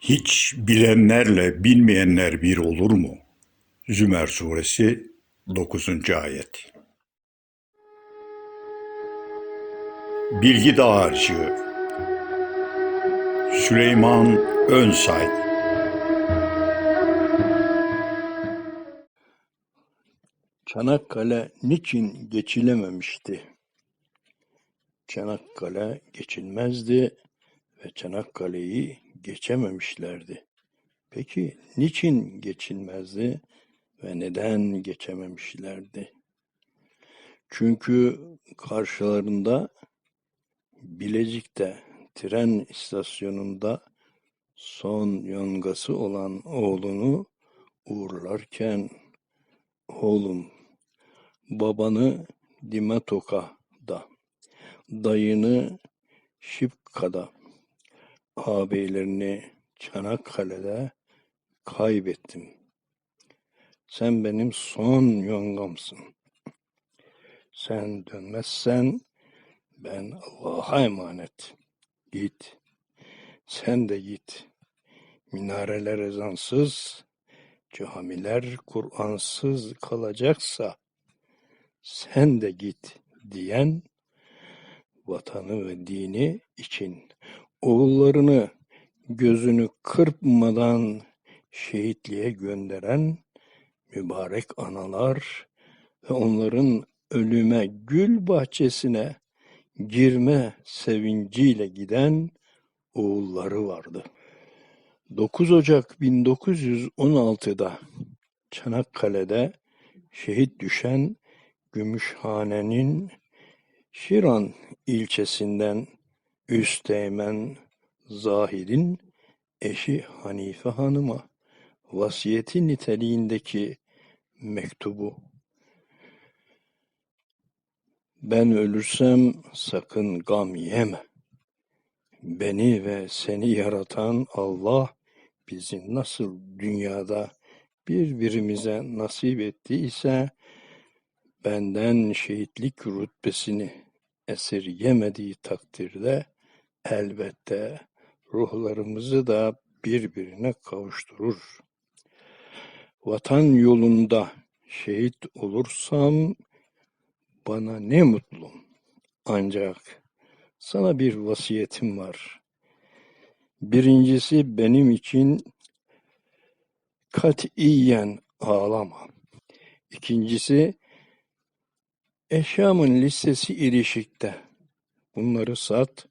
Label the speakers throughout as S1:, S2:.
S1: Hiç bilenlerle bilmeyenler bir olur mu? Zümer suresi 9. ayet. Bilgi Dağarcığı Süleyman Önsay
S2: Çanakkale niçin geçilememişti? Çanakkale geçilmezdi ve Çanakkale'yi geçememişlerdi. Peki niçin geçilmezdi ve neden geçememişlerdi? Çünkü karşılarında Bilecik'te tren istasyonunda son yongası olan oğlunu uğurlarken oğlum babanı Dimatoka'da, dayını Şipka'da, ağabeylerini Çanakkale'de kaybettim. Sen benim son yongamsın. Sen dönmezsen ben Allah'a emanet. Git. Sen de git. Minareler ezansız, camiler Kur'ansız kalacaksa sen de git diyen vatanı ve dini için oğullarını gözünü kırpmadan şehitliğe gönderen mübarek analar ve onların ölüme gül bahçesine girme sevinciyle giden oğulları vardı. 9 Ocak 1916'da Çanakkale'de şehit düşen Gümüşhane'nin Şiran ilçesinden Üsteğmen Zahid'in eşi Hanife Hanım'a vasiyeti niteliğindeki mektubu. Ben ölürsem sakın gam yeme. Beni ve seni yaratan Allah bizi nasıl dünyada birbirimize nasip ettiyse benden şehitlik rütbesini esirgemediği takdirde elbette ruhlarımızı da birbirine kavuşturur. Vatan yolunda şehit olursam bana ne mutlu. Ancak sana bir vasiyetim var. Birincisi benim için katiyen ağlama. İkincisi eşyamın listesi ilişikte. Bunları sat,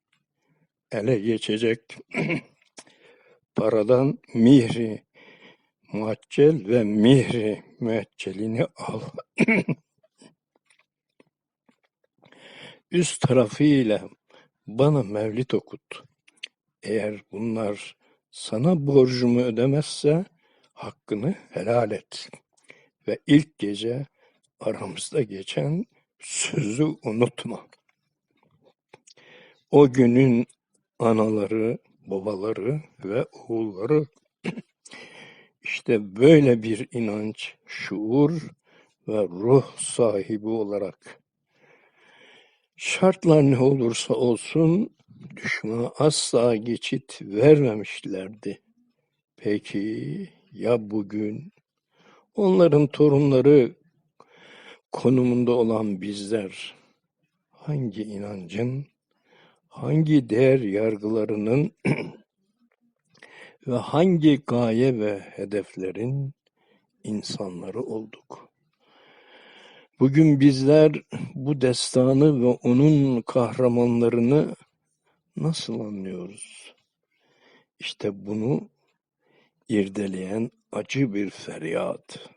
S2: ele geçecek paradan mihri muaccel ve mihri müeccelini al. Üst tarafıyla bana mevlit okut. Eğer bunlar sana borcumu ödemezse hakkını helal et. Ve ilk gece aramızda geçen sözü unutma. O günün anaları, babaları ve oğulları. İşte böyle bir inanç, şuur ve ruh sahibi olarak. Şartlar ne olursa olsun düşmana asla geçit vermemişlerdi. Peki ya bugün? Onların torunları konumunda olan bizler hangi inancın, hangi değer yargılarının ve hangi gaye ve hedeflerin insanları olduk? Bugün bizler bu destanı ve onun kahramanlarını nasıl anlıyoruz? İşte bunu irdeleyen acı bir feryat.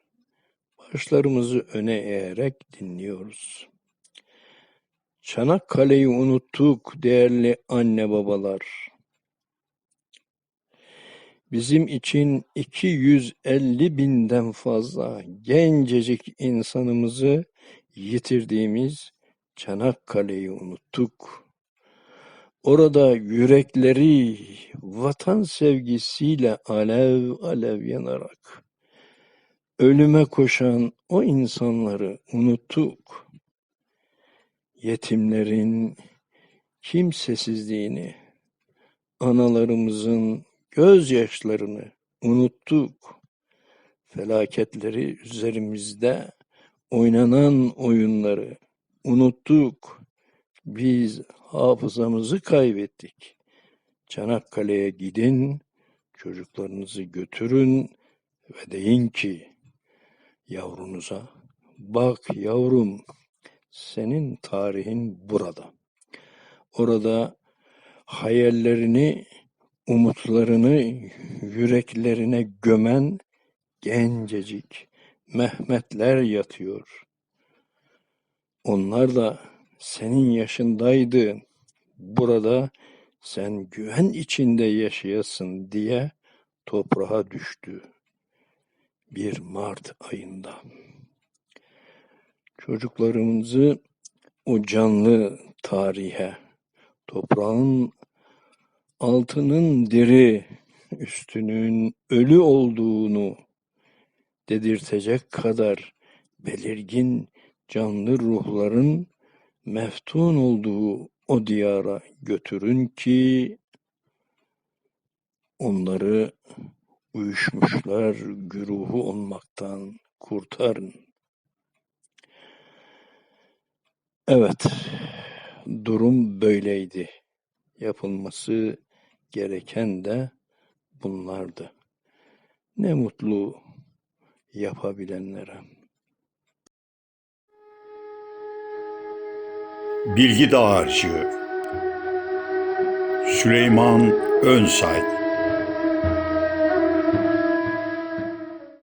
S2: Başlarımızı öne eğerek dinliyoruz. Çanakkale'yi unuttuk değerli anne babalar. Bizim için 250 binden fazla gencecik insanımızı yitirdiğimiz Çanakkale'yi unuttuk. Orada yürekleri vatan sevgisiyle alev alev yanarak ölüme koşan o insanları unuttuk. Yetimlerin kimsesizliğini, analarımızın gözyaşlarını unuttuk. Felaketleri üzerimizde oynanan oyunları unuttuk. Biz hafızamızı kaybettik. Çanakkale'ye gidin, çocuklarınızı götürün ve deyin ki yavrunuza, bak yavrum senin tarihin burada. Orada hayallerini, umutlarını yüreklerine gömen gencecik Mehmetler yatıyor. Onlar da senin yaşındaydı. Burada sen güven içinde yaşayasın diye toprağa düştü. Bir Mart ayında. Çocuklarımızı o canlı tarihe, toprağın altının diri, üstünün ölü olduğunu dedirtecek kadar belirgin canlı ruhların meftun olduğu o diyara götürün ki onları uyuşmuşlar güruhu olmaktan kurtarın. Evet, durum böyleydi. Yapılması gereken de bunlardı. Ne mutlu yapabilenlere.
S1: Bilgi Dağarcığı Süleyman Önsay